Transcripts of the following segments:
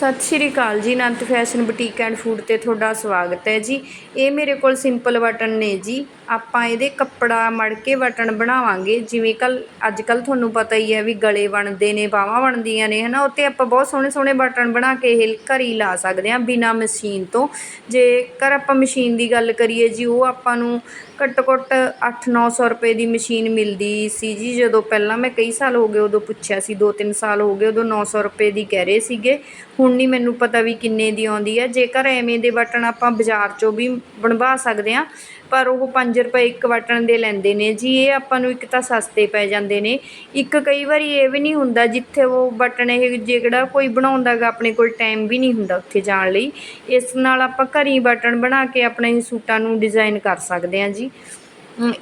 ਸਤਿ ਸ਼੍ਰੀ ਅਕਾਲ ਜੀ, Anant Fashion Boutique and Food ਤੇ ਤੁਹਾਡਾ ਸਵਾਗਤ ਹੈ ਜੀ। ਇਹ ਮੇਰੇ ਕੋਲ ਸਿੰਪਲ ਬਟਨ ਨੇ ਜੀ। ਆਪਾਂ ਇਹਦੇ ਕੱਪੜਾ ਮੜ ਕੇ ਬਟਨ ਬਣਾਵਾਂਗੇ। ਜਿਵੇਂ ਕੱਲ, ਅੱਜ ਕੱਲ ਤੁਹਾਨੂੰ ਪਤਾ ਹੀ ਹੈ ਵੀ ਗਲੇ ਬਣਦੇ ਨੇ, ਬਾਹਾਂ ਬਣਦੀਆਂ ਨੇ, ਹਨਾ? ਉੱਤੇ ਆਪਾਂ ਬਹੁਤ ਸੋਹਣੇ ਸੋਹਣੇ ਬਟਨ ਬਣਾ ਕੇ ਇਹ ਘਰ ਹੀ ਲਾ ਸਕਦੇ ਹਾਂ ਬਿਨਾ ਮਸ਼ੀਨ ਤੋਂ। ਜੇਕਰ ਆਪਾਂ ਮਸ਼ੀਨ ਦੀ ਗੱਲ ਕਰੀਏ ਜੀ, ਉਹ ਆਪਾਂ ਨੂੰ ਘੱਟੋ ਘੱਟ 8-900 ਰੁਪਏ ਦੀ ਮਸ਼ੀਨ ਮਿਲਦੀ ਸੀ ਜੀ। ਜਦੋਂ ਪਹਿਲਾਂ ਮੈਂ ਕਈ ਸਾਲ ਹੋ ਗਏ ਉਦੋਂ ਪੁੱਛਿਆ ਸੀ 2-3 ਸਾਲ ਹੋ ਗਏ ਉਦੋਂ 900 ਰੁਪਏ ਦੀ ਕਹਿ ਰਹੇ ਸੀਗੇ। ਹੁਣ ਨਹੀਂ ਮੈਨੂੰ ਪਤਾ ਵੀ ਕਿੰਨੇ ਦੀ ਆਉਂਦੀ ਹੈ ਜੇਕਰ ਐਵੇਂ ਦੇ ਬਟਨ ਆਪਾਂ ਬਾਜ਼ਾਰ 'ਚੋਂ ਵੀ ਬਣਵਾ ਸਕਦੇ ਹਾਂ ਪਰ ਉਹ 5 ਰੁਪਏ ਇੱਕ ਬਟਨ ਦੇ ਲੈਂਦੇ ਨੇ ਜੀ। ਇਹ ਆਪਾਂ ਨੂੰ ਇੱਕ ਤਾਂ ਸਸਤੇ ਪੈ ਜਾਂਦੇ ਨੇ। ਇੱਕ ਕਈ ਵਾਰੀ ਇਹ ਵੀ ਨਹੀਂ ਹੁੰਦਾ ਜਿੱਥੇ ਉਹ ਬਟਨ ਇਹ ਜਿਹੜਾ ਕੋਈ ਬਣਾਉਂਦਾ ਗਾ, ਆਪਣੇ ਕੋਲ ਟਾਈਮ ਵੀ ਨਹੀਂ ਹੁੰਦਾ ਉੱਥੇ ਜਾਣ ਲਈ। ਇਸ ਨਾਲ ਆਪਾਂ ਘਰੀ ਬਟਨ ਬਣਾ ਕੇ ਆਪਣੇ ਸੂਟਾਂ ਨੂੰ ਡਿਜ਼ਾਈਨ ਕਰ ਸਕਦੇ ਹਾਂ ਜੀ।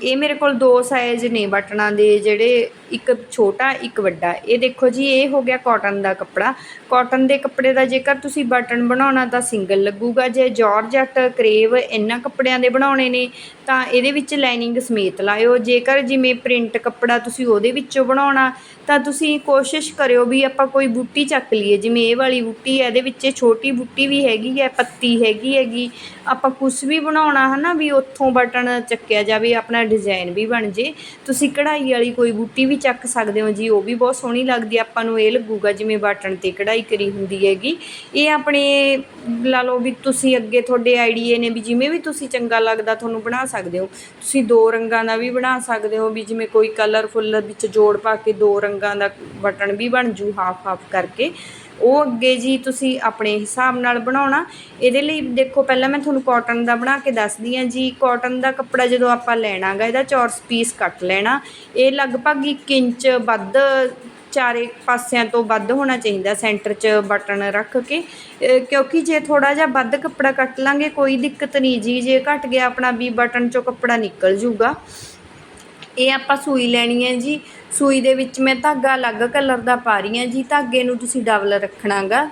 ਇਹ ਮੇਰੇ ਕੋਲ ਦੋ ਸਾਈਜ਼ ਨੇ ਬਟਨਾਂ ਦੇ, ਜਿਹੜੇ ਇੱਕ ਛੋਟਾ, ਇੱਕ ਵੱਡਾ। ਇਹ ਦੇਖੋ ਜੀ, ਇਹ ਹੋ ਗਿਆ ਕਾਟਨ ਦਾ ਕੱਪੜਾ। ਕਾਟਨ ਦੇ ਕੱਪੜੇ ਦਾ ਜੇਕਰ ਤੁਸੀਂ ਬਟਨ ਬਣਾਉਣਾ ਤਾਂ ਸਿੰਗਲ ਲੱਗੂਗਾ ਜੇ। ਜਾਰਜਟ, ਕਰੇਵ, ਇਹਨਾਂ ਕੱਪੜਿਆਂ ਦੇ ਬਣਾਉਣੇ ਨੇ। ਤਾਂ ਇਹਦੇ ਵਿੱਚ ਲਾਈਨਿੰਗ ਸਮੇਤ ਲਾਇਓ। ਜੇਕਰ ਜਿਵੇਂ ਪ੍ਰਿੰਟ ਕੱਪੜਾ ਤੁਸੀਂ ਉਹਦੇ ਵਿੱਚੋਂ ਬਣਾਉਣਾ, ਤਾਂ ਤੁਸੀਂ ਕੋਸ਼ਿਸ਼ ਕਰਿਓ ਵੀ ਆਪਾਂ ਕੋਈ ਬੂਟੀ ਚੱਕ ਲਈਏ। ਜਿਵੇਂ ਇਹ ਵਾਲੀ ਬੂਟੀ ਹੈ, ਇਹਦੇ ਵਿੱਚ ਛੋਟੀ ਬੂਟੀ ਵੀ ਹੈਗੀ ਹੈ, ਪੱਤੀ ਹੈਗੀ ਹੈਗੀ। ਆਪਾਂ ਕੁਝ ਵੀ ਬਣਾਉਣਾ ਹਨਾ ਵੀ ਉੱਥੋਂ ਬਟਨ ਚੱਕਿਆ ਜਾਵੇ, ਆਪਣਾ ਡਿਜ਼ਾਈਨ ਵੀ ਬਣ ਜੇ। ਤੁਸੀਂ ਕਢਾਈ ਵਾਲੀ ਕੋਈ ਬੂਟੀ ਵੀ ਚੱਕ ਸਕਦੇ ਹੋ ਜੀ, ਉਹ ਵੀ ਬਹੁਤ ਸੋਹਣੀ ਲੱਗਦੀ ਆਪਾਂ ਨੂੰ ਇਹ ਲੱਗੂਗਾ ਜਿਵੇਂ ਬਟਨ ਤੇ ਕਢਾਈ ਕਰੀ ਹੁੰਦੀ ਹੈਗੀ। ਇਹ ਆਪਣੇ ਲਾ ਲਓ ਵੀ ਤੁਸੀਂ ਅੱਗੇ ਤੁਹਾਡੇ ਆਈਡੀਏ ਨੇ ਵੀ ਜਿਵੇਂ ਵੀ ਤੁਸੀਂ ਚੰਗਾ ਲੱਗਦਾ ਤੁਹਾਨੂੰ ਬਣਾ ਸਕਦੇ ਹੋ। ਤੁਸੀਂ ਦੋ ਰੰਗਾਂ ਦਾ ਵੀ ਬਣਾ ਸਕਦੇ ਹੋ ਵੀ ਜਿਵੇਂ ਕੋਈ ਕਲਰਫੁੱਲ ਵਿੱਚ ਜੋੜ ਪਾ ਕੇ ਦੋ ਰੰਗਾਂ ਦਾ ਬਟਨ ਵੀ ਬਣ ਜੂ ਹਾਫ ਹਾਫ ਕਰਕੇ। ਉਹ ਅੱਗੇ ਜੀ ਤੁਸੀਂ ਆਪਣੇ ਹਿਸਾਬ ਨਾਲ ਬਣਾਉਣਾ। ਇਹਦੇ ਲਈ ਦੇਖੋ ਪਹਿਲਾਂ ਮੈਂ ਤੁਹਾਨੂੰ ਕਾਟਨ ਦਾ ਬਣਾ ਕੇ ਦੱਸਦੀ ਹਾਂ ਜੀ। ਕਾਟਨ ਦਾ ਕੱਪੜਾ ਜਦੋਂ ਆਪਾਂ ਲੈਣਾਗਾ ਇਹਦਾ ਚੌਰਸ ਪੀਸ ਕੱਟ ਲੈਣਾ। ਇਹ ਲਗਭਗ 1 ਇੰਚ ਵੱਧ ਚਾਰੇ ਪਾਸਿਆਂ ਤੋਂ ਵੱਧ ਹੋਣਾ ਚਾਹੀਦਾ, ਸੈਂਟਰ 'ਚ ਬਟਨ ਰੱਖ ਕੇ। ਕਿਉਂਕਿ ਜੇ ਥੋੜਾ ਜਿਹਾ ਵੱਧ ਕੱਪੜਾ ਕੱਟ ਲਾਂਗੇ, ਕੋਈ ਦਿੱਕਤ ਨਹੀਂ ਜੀ। ਜੇ ਘਟ ਗਿਆ ਆਪਣਾ ਵੀ ਬਟਨ 'ਚੋਂ ਕੱਪੜਾ ਨਿਕਲ ਜੂਗਾ। ਇਹ ਆਪਾਂ ਸੂਈ ਲੈਣੀ ਹੈ ਜੀ। ਸੂਈ ਦੇ ਵਿੱਚ ਮੈਂ ਧਾਗਾ ਅਲੱਗ ਕਲਰ ਦਾ ਪਾ ਰਹੀ ਹਾਂ ਜੀ। ਧਾਗੇ ਨੂੰ ਤੁਸੀਂ ਡਬਲ ਰੱਖਣਾਗਾ।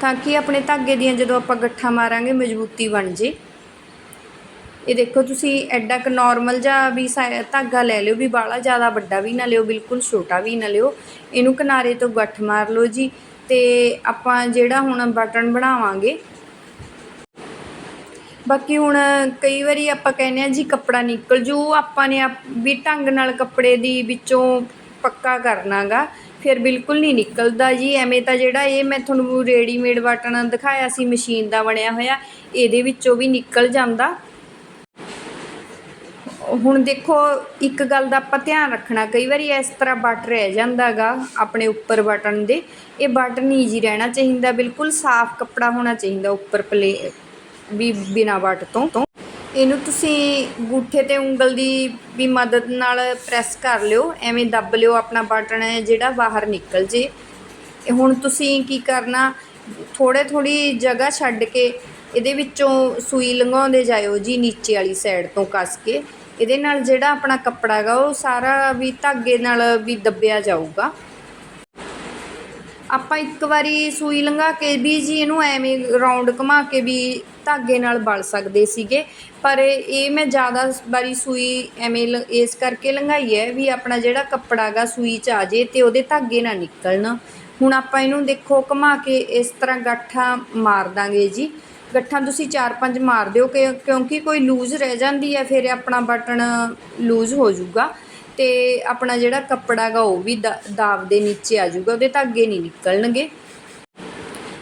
ਤਾਂ ਕਿ ਆਪਣੇ ਧਾਗੇ ਦੀਆਂ ਜਦੋਂ ਆਪਾਂ ਗੱਠਾਂ ਮਾਰਾਂਗੇ, ਮਜ਼ਬੂਤੀ ਬਣ ਜੇ। ਇਹ ਦੇਖੋ ਤੁਸੀਂ ਐਡਾ ਕ ਨਾਰਮਲ ਜਿਹਾ ਵੀ ਸਾ- ਧਾਗਾ ਲੈ ਲਿਓ ਵੀ ਬਾਹਲਾ ਜ਼ਿਆਦਾ ਵੱਡਾ ਵੀ ਨਾ ਲਿਓ, ਬਿਲਕੁਲ ਛੋਟਾ ਵੀ ਨਾ ਲਿਓ। ਇਹਨੂੰ ਕਿਨਾਰੇ ਤੋਂ ਗੱਠ ਮਾਰ ਲਓ ਜੀ ਤੇ ਆਪਾਂ ਜਿਹੜਾ ਹੁਣ ਬਟਨ ਬਣਾਵਾਂਗੇ। ਬਾਕੀ ਹੁਣ ਕਈ ਵਾਰੀ ਆਪਾਂ ਕਹਿੰਦੇ ਆ ਜੀ ਕੱਪੜਾ ਨਿਕਲ ਜੂ, ਆਪਾਂ ਨੇ ਆਪ- ਵੀ ਢੰਗ ਨਾਲ ਕੱਪੜੇ ਦੀ ਵਿੱਚੋਂ ਪੱਕਾ ਕਰਨਾਗਾ ਫਿਰ ਬਿਲਕੁਲ ਨਹੀਂ ਨਿਕਲਦਾ ਜੀ। ਐਵੇਂ ਤਾਂ ਜਿਹੜਾ ਇਹ ਮੈਂ ਤੁਹਾਨੂੰ ਰੈਡੀਮੇਡ ਬਟਨ ਦਿਖਾਇਆ ਸੀ, ਮਸ਼ੀਨ ਦਾ ਬਣਿਆ ਹੋਇਆ, ਇਹਦੇ ਵਿੱਚੋਂ ਵੀ ਨਿਕਲ ਜਾਂਦਾ। ਹੁਣ ਦੇਖੋ, ਇੱਕ ਗੱਲ ਦਾ ਆਪਾਂ ਧਿਆਨ ਰੱਖਣਾ, ਕਈ ਵਾਰੀ ਇਸ ਤਰ੍ਹਾਂ ਬਟ ਰਹਿ ਜਾਂਦਾਗਾ ਆਪਣੇ ਉੱਪਰ ਬਟਨ ਦੇ। ਇਹ ਬਟਨ ਨਹੀਂ ਜੀ ਰਹਿਣਾ ਚਾਹੀਦਾ, ਬਿਲਕੁਲ ਸਾਫ਼ ਕੱਪੜਾ ਹੋਣਾ ਚਾਹੀਦਾ ਉੱਪਰ ਪਲੇ, ਵੀ ਬਿਨਾ ਬਟ ਤੋਂ। ਇਹਨੂੰ ਤੁਸੀਂ ਗੂਠੇ ਤੇ ਉਂਗਲ ਦੀ ਵੀ ਮਦਦ ਨਾਲ ਪ੍ਰੈਸ ਕਰ ਲਿਓ, ਐਵੇਂ ਦੱਬ ਲਿਓ ਆਪਣਾ ਬਟਨ, ਜਿਹੜਾ ਬਾਹਰ ਨਿਕਲ ਜੇ। ਹੁਣ ਤੁਸੀਂ ਕੀ ਕਰਨਾ ਥੋੜੇ ਥੋੜੀ ਜਗ੍ਹਾ ਛੱਡ ਕੇ ਇਹਦੇ ਵਿੱਚੋਂ ਸੂਈ ਲੰਘਾਉਂਦੇ ਜਾਇਓ ਜੀ, ਨੀਚੇ ਵਾਲੀ ਸਾਈਡ ਤੋਂ ਕੱਸ ਕੇ। ਇਹਦੇ ਨਾਲ ਜਿਹੜਾ ਆਪਣਾ ਕੱਪੜਾ ਹੈਗਾ, ਉਹ ਸਾਰਾ ਵੀ ਧਾਗੇ ਨਾਲ ਵੀ ਦੱਬਿਆ ਜਾਊਗਾ। ਆਪਾਂ ਇੱਕ ਵਾਰੀ ਸੂਈ ਲੰਘਾ ਕੇ ਵੀ ਜੀ ਇਹਨੂੰ ਐਵੇਂ ਰਾਉਂਡ ਘੁਮਾ ਕੇ ਵੀ ਧਾਗੇ ਨਾਲ ਬਲ ਸਕਦੇ ਸੀਗੇ। ਪਰ ਇਹ ਮੈਂ ਜ਼ਿਆਦਾ ਵਾਰੀ ਸੂਈ ਐਵੇਂ ਲ- ਇਸ ਕਰਕੇ ਲੰਘਾਈ ਹੈ ਵੀ ਆਪਣਾ ਜਿਹੜਾ ਕੱਪੜਾ ਗਾ ਸੂਈ 'ਚ ਆ ਜੇ ਤੇ ਉਹਦੇ ਧਾਗੇ ਨਾ ਨਿਕਲਣ। ਹੁਣ ਆਪਾਂ ਇਹਨੂੰ ਦੇਖੋ ਘੁਮਾ ਕੇ ਇਸ ਤਰ੍ਹਾਂ ਗੱਠਾਂ ਮਾਰ ਦਾਂਗੇ ਜੀ। ਗੱਠਾਂ ਤੁਸੀਂ 4-5 ਮਾਰ ਦਿਓ ਕਿ ਕਿਉਂਕਿ ਕੋਈ ਲੂਜ਼ ਰਹਿ ਜਾਂਦੀ ਹੈ, ਫਿਰ ਆਪਣਾ ਬਟਨ ਲੂਜ਼ ਹੋ ਜਾਊਗਾ ਤੇ ਆਪਣਾ ਜਿਹੜਾ ਕੱਪੜਾ ਗਾ ਉਹ ਵੀ ਦਾ- ਦਾਬ ਦੇ ਨੀਚੇ ਆ ਜਾਊਗਾ, ਉਹਦੇ ਧਾਗੇ ਨਹੀਂ ਨਿਕਲਣਗੇ।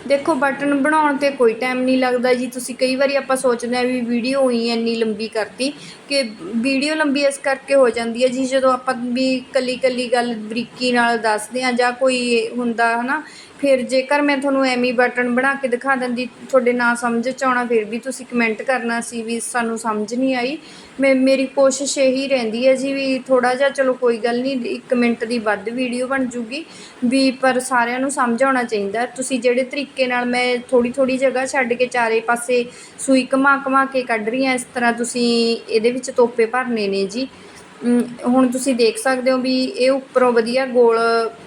ਦੇਖੋ ਬਟਨ ਬਣਾਉਣ ਤੇ ਕੋਈ ਟਾਈਮ ਨਹੀਂ ਲੱਗਦਾ ਜੀ। ਤੁਸੀਂ ਕਈ ਵਾਰੀ ਆਪਾਂ ਸੋਚਦੇ ਆ ਵੀ ਵੀਡੀਓ ਹੀ ਇੰਨੀ ਲੰਬੀ ਕਰਤੀ ਕਿ ਵੀਡੀਓ ਲੰਬੀ ਇਸ ਕਰਕੇ ਹੋ ਜਾਂਦੀ ਹੈ ਜੀ, ਜਦੋਂ ਆਪਾਂ ਵੀ ਕੱਲੀ ਕੱਲੀ ਗੱਲ ਬਰੀਕੀ ਨਾਲ ਦੱਸਦੇ ਆ ਜਾਂ ਕੋਈ ਹੁੰਦਾ ਹਨਾ, ਫਿਰ ਜੇਕਰ ਮੈਂ ਤੁਹਾਨੂੰ ਐਵੇਂ ਬਟਨ ਬਣਾ ਕੇ ਦਿਖਾ ਦਿੰਦੀ, ਤੁਹਾਡੇ ਨਾ ਸਮਝ ਚ ਆਉਣਾ, ਫਿਰ ਵੀ ਤੁਸੀਂ ਕਮੈਂਟ ਕਰਨਾ ਸੀ ਵੀ ਸਾਨੂੰ ਸਮਝ ਨਹੀਂ ਆਈ। ਮੈਂ, ਮੇਰੀ ਕੋਸ਼ਿਸ਼ ਇਹੀ ਰਹਿੰਦੀ ਹੈ ਜੀ ਵੀ ਥੋੜਾ ਜਿਹਾ ਚਲੋ ਕੋਈ ਗੱਲ ਨਹੀਂ 1 ਮਿੰਟ ਦੀ ਵੱਧ ਵੀਡੀਓ ਬਣ ਜੂਗੀ, ਵੀ ਪਰ ਸਾਰਿਆਂ ਨੂੰ ਸਮਝ ਆਉਣਾ ਚਾਹੀਦਾ। ਤੁਸੀਂ ਜਿਹੜੇ ਤਰੀਕੇ ਤਰੀਕੇ ਨਾਲ ਮੈਂ ਥੋੜੀ ਥੋੜੀ ਜਗ੍ਹਾ ਛੱਡ ਕੇ ਚਾਰੇ ਪਾਸੇ ਸੂਈ ਘੁਮਾ ਘੁਮਾ ਕੇ ਕੱਢ ਰਹੀ ਹਾਂ। ਇਸ ਤਰ੍ਹਾਂ ਤੁਸੀਂ ਇਹਦੇ ਵਿੱਚ ਤੋਪੇ ਭਰਨੇ ਨੇ ਜੀ। ਹੁਣ ਤੁਸੀਂ ਦੇਖ ਸਕਦੇ ਹੋ ਵੀ ਇਹ ਉੱਪਰੋਂ ਵਧੀਆ ਗੋਲ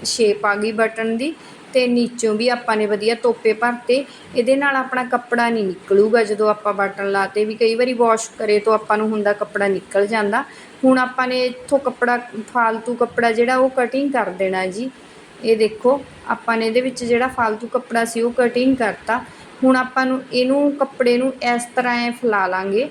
ਸ਼ੇਪ ਆ ਗਈ ਬਟਨ ਦੀ ਤੇ ਨੀਚੋਂ ਵੀ ਆਪਾਂ ਨੇ ਵਧੀਆ ਤੋਪੇ ਭਰਤੇ। ਇਹਦੇ ਨਾਲ ਆਪਣਾ ਕੱਪੜਾ ਨਹੀਂ ਨਿਕਲੂਗਾ ਜਦੋਂ ਆਪਾਂ ਬਟਨ ਲਾਤੇ ਵੀ ਕਈ ਵਾਰੀ ਵਾਸ਼ ਕਰੇ ਤੋਂ ਆਪਾਂ ਨੂੰ ਹੁੰਦਾ ਕੱਪੜਾ ਨਿਕਲ ਜਾਂਦਾ। ਹੁਣ ਆਪਾਂ ਨੇ ਇੱਥੋਂ ਕੱਪੜਾ, ਫਾਲਤੂ ਕੱਪੜਾ ਜਿਹੜਾ ਉਹ ਕਟਿੰਗ ਕਰ ਦੇਣਾ ਜੀ। ਇਹ ਦੇਖੋ, ਆਪਾਂ ਨੇ ਇਹਦੇ ਵਿੱਚ ਜਿਹੜਾ ਫालतू ਕੱਪੜਾ ਸੀ ਉਹ ਕਟਿੰਗ ਕਰਤਾ। ਹੁਣ ਆਪਾਂ ਨੂੰ ਇਹਨੂੰ, ਕੱਪੜੇ ਨੂੰ ਇਸ ਤਰ੍ਹਾਂ ਐ ਫੈਲਾ ਲਾਂਗੇ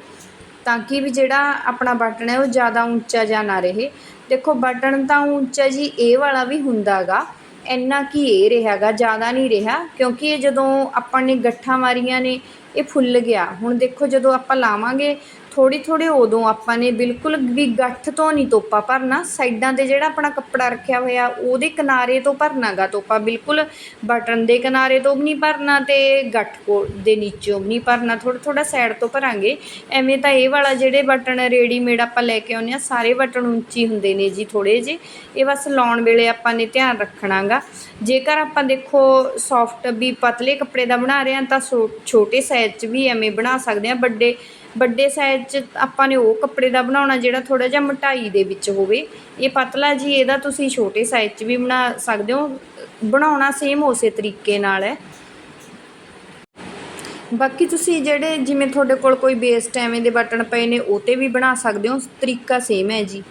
ਤਾਂ ਕਿ ਵੀ ਜਿਹੜਾ ਆਪਣਾ ਬਟਨ ਹੈ ਉਹ ਜ਼ਿਆਦਾ ਉੱਚਾ ਜਾਂ ਨਾ ਰਹੇ। ਦੇਖੋ, ਬਟਨ ਤਾਂ ਉੱਚਾ ਜੀ ਇਹ ਵਾਲਾ ਵੀ ਹੁੰਦਾਗਾ, ਇੰਨਾ ਕੀ ਇਹ ਰਿਹਾਗਾ, ਜ਼ਿਆਦਾ ਨਹੀਂ ਰਿਹਾ, ਕਿਉਂਕਿ ਇਹ ਜਦੋਂ ਆਪਾਂ ਨੇ ਗੱਠਾਂ ਮਾਰੀਆਂ ਨੇ, ਇਹ ਫੁੱਲ ਗਿਆ। ਹੁਣ ਦੇਖੋ, ਜਦੋਂ ਆਪਾਂ ਲਾਵਾਂਗੇ ਥੋੜੀ ਥੋੜੀ ਉਦੋਂ ਆਪਾਂ ਨੇ ਬਿਲਕੁਲ ਵੀ ਗੱਠ ਤੋਂ ਨਹੀਂ ਤੋਪਾ ਭਰਨਾ, ਸਾਈਡਾਂ ਤੇ ਜਿਹੜਾ ਆਪਣਾ ਕੱਪੜਾ ਰੱਖਿਆ ਹੋਇਆ, ਉਹਦੇ ਕਿਨਾਰੇ ਤੋਂ ਭਰਨਾਗਾ ਤੋਪਾ, ਬਿਲਕੁਲ ਬਟਨ ਦੇ ਕਿਨਾਰੇ ਤੋਂ ਵੀ ਨਹੀਂ ਭਰਨਾ ਤੇ ਗੱਠ ਕੋ ਦੇ ਨੀਚੋਂ ਵੀ ਨਹੀਂ ਭਰਨਾ ਥੋੜਾ ਥੋੜਾ ਸਾਈਡ ਤੋਂ ਭਰਾਂਗੇ। ਐਵੇਂ ਤਾਂ ਇਹ ਵਾਲਾ ਜਿਹੜੇ ਬਟਨ ਰੇਡੀਮੇਡ ਆਪਾਂ ਲੈ ਕੇ ਆਉਂਦੇ ਆ ਸਾਰੇ ਬਟਨ ਉੱਚੀ ਹੁੰਦੇ ਨੇ ਜੀ ਥੋੜੇ ਜਿਹੇ। ਇਹ ਬਸ ਲਾਉਣ ਵੇਲੇ ਆਪਾਂ ਨੇ ਧਿਆਨ ਰੱਖਣਾਗਾ। ਜੇਕਰ ਆਪਾਂ ਦੇਖੋ ਸੌਫਟ ਵੀ ਪਤਲੇ ਕੱਪੜੇ ਦਾ ਬਣਾ ਰਹੇ ਹਾਂ, ਤਾਂ ਛੋ- ਛੋਟੇ ਸਾਈਜ਼ 'ਚ ਵੀ ਐਵੇਂ ਬਣਾ ਸਕਦੇ ਆ ਵੱਡੇ ਵੱਡੇ ਸਾਈਜ਼ 'ਚ ਆਪਾਂ ਨੇ ਉਹ ਕੱਪੜੇ ਦਾ ਬਣਾਉਣਾ ਜਿਹੜਾ ਥੋੜ੍ਹਾ ਜਿਹਾ ਮੋਟਾਈ ਦੇ ਵਿੱਚ ਹੋਵੇ। ਇਹ ਪਤਲਾ ਜੀ, ਇਹਦਾ ਤੁਸੀਂ ਛੋਟੇ ਸਾਈਜ਼ 'ਚ ਵੀ ਬਣਾ ਸਕਦੇ ਹੋ। ਬਣਾਉਣਾ ਸੇਮ ਉਸੇ ਤਰੀਕੇ ਨਾਲ ਹੈ। ਬਾਕੀ ਤੁਸੀਂ ਜਿਹੜੇ ਜਿਵੇਂ ਤੁਹਾਡੇ ਕੋਲ ਕੋਈ ਬੇਸਟ ਐਵੇਂ ਦੇ ਬਟਨ ਪਏ ਨੇ, ਉਹ ਤੇ ਵੀ ਬਣਾ ਸਕਦੇ ਹੋ। ਤਰੀਕਾ ਸੇਮ ਹੈ ਜੀ।